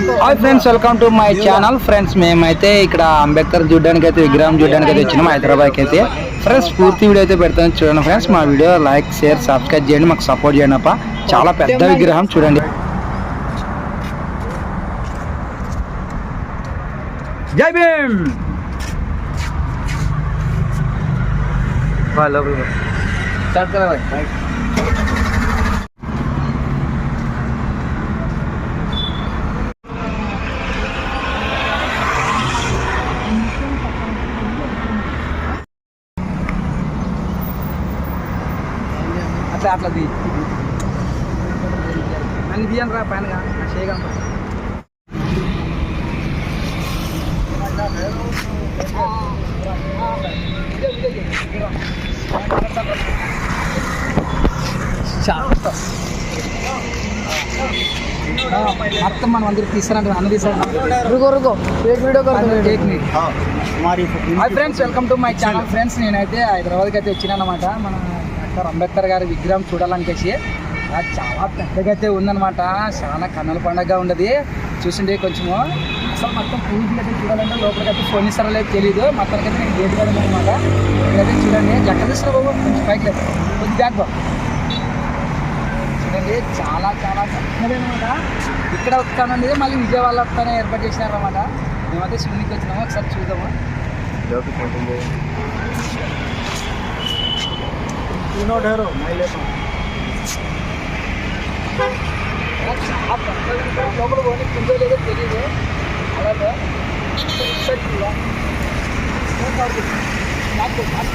Hi friends welcome to my channel friends మేమైతే ఇక్కడ అంబేద్కర్ చూడడానికి అయితే విగ్రహం చూడడానికి అయితే వచ్చినాం. హైదరాబాద్కి అయితే. ఫ్రెండ్స్ పూర్తి వీడియో అయితే పెడతాను. చూడండి ఫ్రెండ్స్ మా వీడియో లైక్ షేర్ సబ్స్క్రైబ్ చేయండి. మాకు సపోర్ట్ చేయండి అప్ప. చాలా పెద్ద విగ్రహం చూడండి. జై భీమ్! స్టార్ట్ కరా అట్లా అట్లా తీ. నన్ను తీయను రా పైన చేయగలను మొత్తం మనం అందరికి తీసారంటే అన్ని తీసారు friends welcome to my channel friends నేనైతే హైదరాబాద్కి అయితే వచ్చాను అనమాట డాక్టర్ అంబేద్కర్ గారి విగ్రహం చూడాలనికేసి అది చాలా పెద్దగా అయితే ఉందన్నమాట. చాలా కన్నుల పండగగా ఉండదు. చూసిండే కొంచెము. అసలు మొత్తం పూజలు అయితే చూడాలంటే లోపలికి అయితే ఫోన్ ఇస్తారో లేదు తెలియదు మొత్తానికి అయితే నేను గేట్ కదా అనమాట ఇక్కడైతే చూడండి జగదీశ్వర బాబు కొంచెం పైకి లేదు. కొద్ది బ్యాక్ బాబు చూడండి చాలా చాలా చక్కదనమాట ఇక్కడ వస్తానండి మళ్ళీ విజయవాడలో వస్తానే ఏర్పాటు చేసినారన్నమాట. మేమైతే శివునికి వచ్చినాము ఒకసారి చూద్దాము. చాలా పెద్దగా ఉంటుంది. లోపల పోనీ కిందో లేదో తెలియదు అలాగే ఒకసారి చూద్దాం. ఒకసారి నాకు నాకు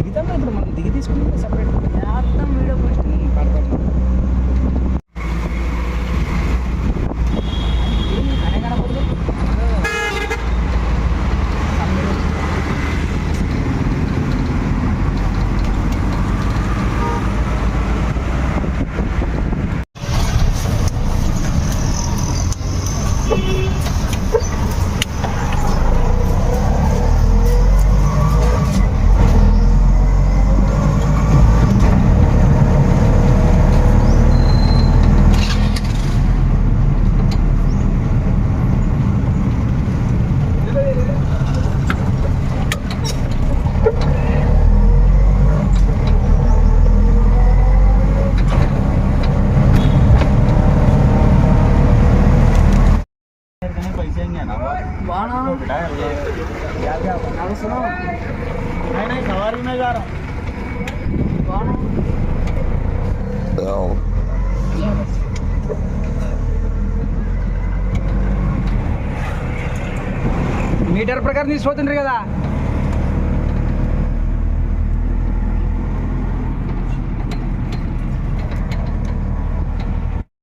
దిగుతాం ఇప్పుడు మనం దిగి తీసుకుంటాం సపరేట్ మొత్తం వీడియో పోస్ట్. అవసరం. ఆయన సవారీ నగారం. మీటర్ ప్రకారం తీసుకుపోతుండ్రు కదా.